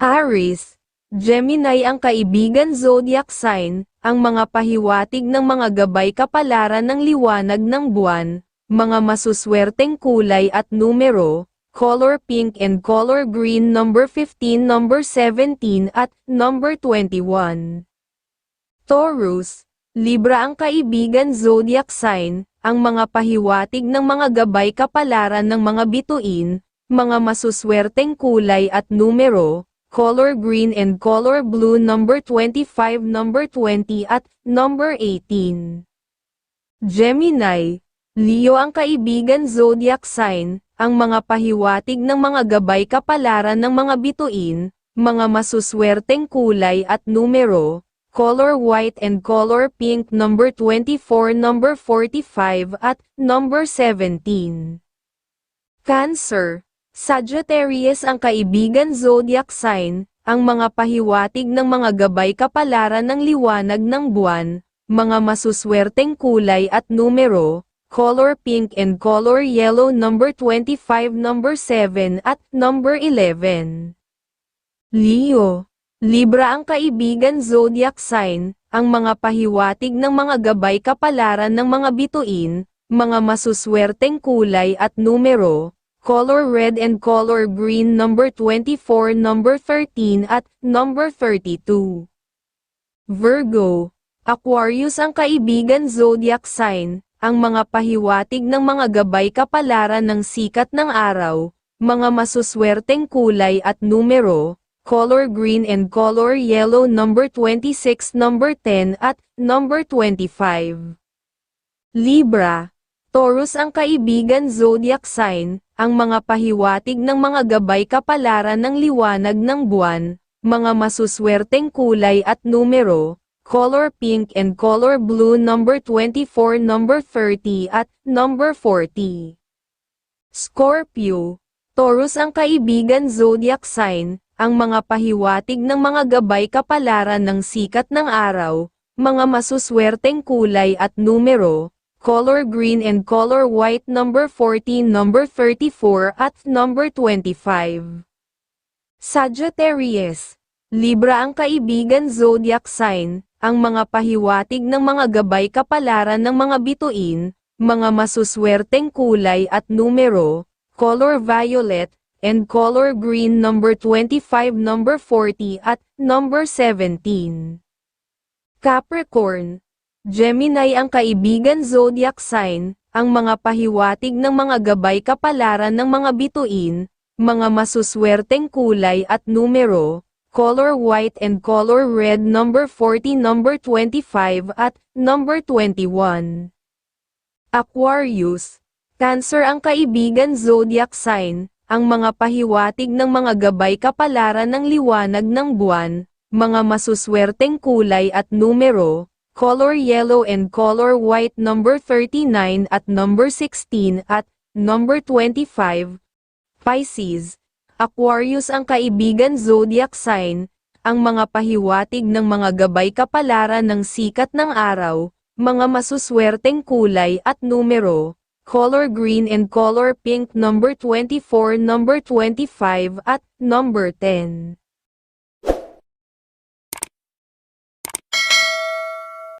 Aries, Gemini ang kaibigan zodiac sign, ang mga pahiwatig ng mga gabay kapalaran ng liwanag ng buwan, mga masuswerteng kulay at numero, color pink and color green number 15, number 17 at number 21. Taurus, Libra ang kaibigan zodiac sign, ang mga pahiwatig ng mga gabay kapalaran ng mga bituin, mga masuswerteng kulay at numero, color green and color blue number 25, number 20 at number 18. Gemini, Leo ang kaibigan zodiac sign, ang mga pahiwatig ng mga gabay kapalaran ng mga bituin, mga masuswerteng kulay at numero, color white and color pink number 24, number 45 at number 17. Cancer, Sagittarius ang kaibigan zodiac sign, ang mga pahiwatig ng mga gabay kapalaran ng liwanag ng buwan, mga masuswerteng kulay at numero, color pink and color yellow number 25, number 7 at number 11. Leo, Libra ang kaibigan zodiac sign, ang mga pahiwatig ng mga gabay kapalaran ng mga bituin, mga masuswerteng kulay at numero, color red and color green number 24, number 13 at number 32. Virgo, Aquarius ang kaibigan zodiac sign, ang mga pahiwatig ng mga gabay kapalaran ng sikat ng araw, mga masuswerteng kulay at numero, color green and color yellow number 26, number 10 at number 25. Libra, Taurus ang kaibigan zodiac sign, ang mga pahiwatig ng mga gabay kapalaran ng liwanag ng buwan, mga masuswerteng kulay at numero, color pink and color blue number 24, number 30 at number 40. Scorpio, Taurus ang kaibigan zodiac sign, ang mga pahiwatig ng mga gabay kapalaran ng sikat ng araw, mga masuswerteng kulay at numero, color green and color white number 14, number 34 at number 25. Sagittarius, Libra ang kaibigan zodiac sign, ang mga pahiwatig ng mga gabay kapalaran ng mga bituin, mga masuswerteng kulay at numero, color violet, and color green number 25, number 40 at number 17. Capricorn, Gemini ang kaibigan zodiac sign, ang mga pahiwatig ng mga gabay kapalaran ng mga bituin, mga masuswerteng kulay at numero, color white and color red number 40, number 25 at number 21. Aquarius, Cancer ang kaibigan zodiac sign, ang mga pahiwatig ng mga gabay kapalaran ng liwanag ng buwan, mga masuswerteng kulay at numero, color yellow and color white number 39 at number 16 at number 25. Pisces, Aquarius ang kaibigan zodiac sign, ang mga pahiwatig ng mga gabay kapalaran ng sikat ng araw, mga masuswerteng kulay at numero, color green and color pink number 24, number 25 at number 10.